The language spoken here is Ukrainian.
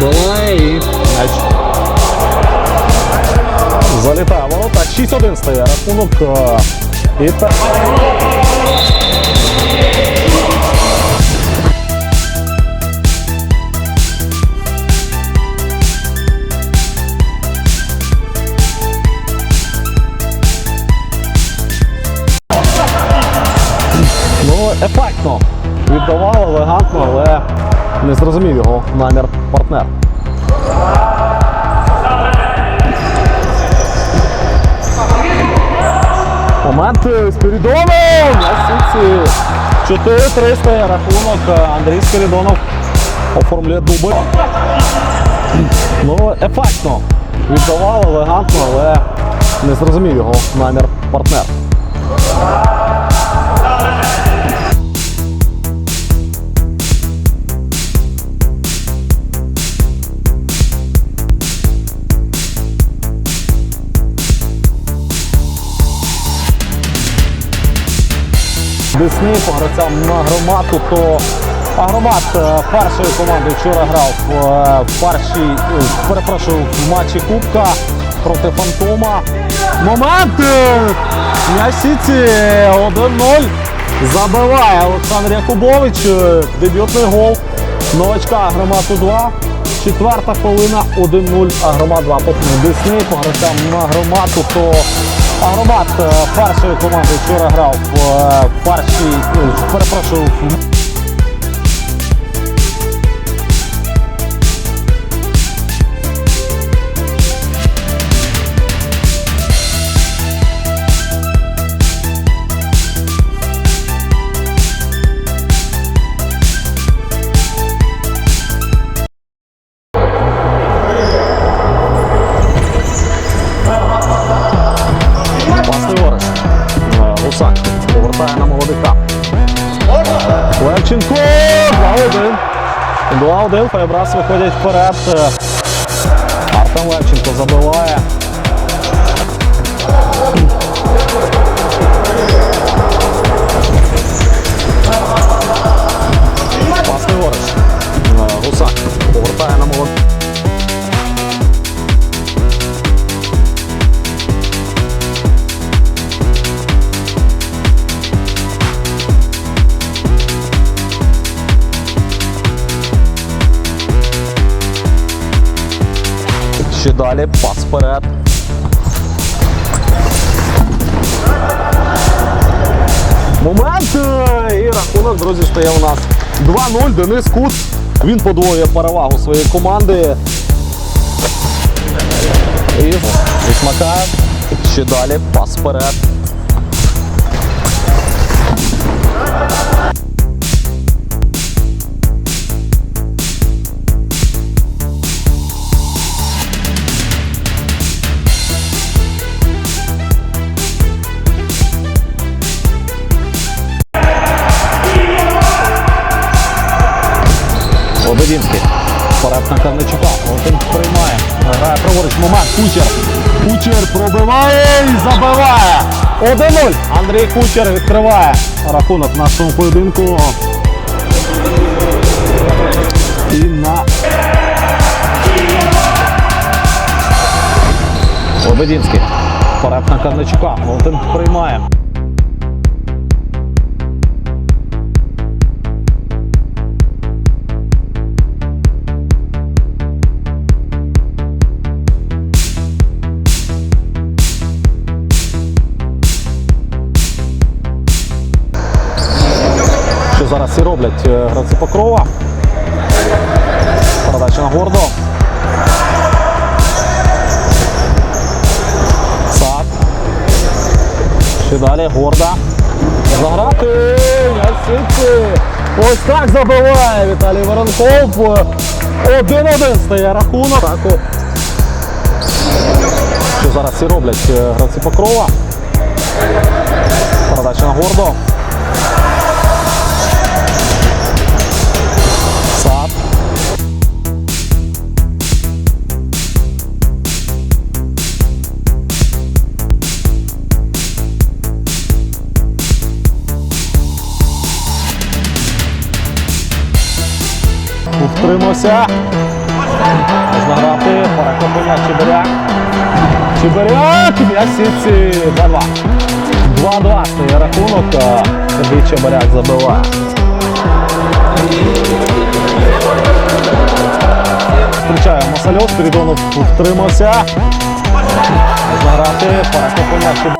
Забиває і. Залітає ворота. 6-1 стає рахунок. І та... Ну, ефектно. Віддавав елегантно, але не зрозумів його намір партнер. Момент Спірідонов на сітці. 4-3 рахунок. Е, Андрій Спірідонов оформлює дубль. Ну, ефектно. Віддавав елегантно, але не зрозумів його намір партнер. Десні по гравцям на громаду, то Агромат е, першої команди вчора грав е, в першій, е, перепрошую, в матчі Кубка проти Фантома. Момент! е, М'яч Сіті 1-0. Забиває Олександр Якубович. е, Дебютний гол. Новачка Агромату 2. Четверта хвилина 1-0. Агромат 2 по Десні по на громаду, то Агромат е, першої команди вчора грав в е, першій, е, перепрошую, 2-1. Файбрас виходять вперед. Артем Левченко забиває. Ще далі пас вперед. Момент е, і рахунок, друзі, стає у нас 2-0. Денис Кут. Він подвоює перевагу своєї команди. І Висмакає. Ще далі пас вперед. Лободінський. Вперед на Карничука. Один приймає. Грає праворуч. Момент. Кучер. Кучер пробиває і забиває. 1-0. Андрій Кучер відкриває рахунок в нашому поєдинку. І на Лободінський. Вперед на Карничука. Валентин приймає. Зараз і роблять е, гравці Покрова. Передача на гордо. Сад. Ще далі горда. Заграти. Ось так забиває Віталій Воронков. 1-1 стає рахунок. Таку. Що зараз і роблять е, гравці Покрова. Передача на гордо. Втримався. Можна грати. Пара компанія Чебиряк. Чебиряк. М'ясіці. 2-2. 2-2 стає рахунок. Тоді Чебиряк забиває. Зустрічає Масальов. Спірідонов втримався. Можна грати. Пара компанія Чебиряк.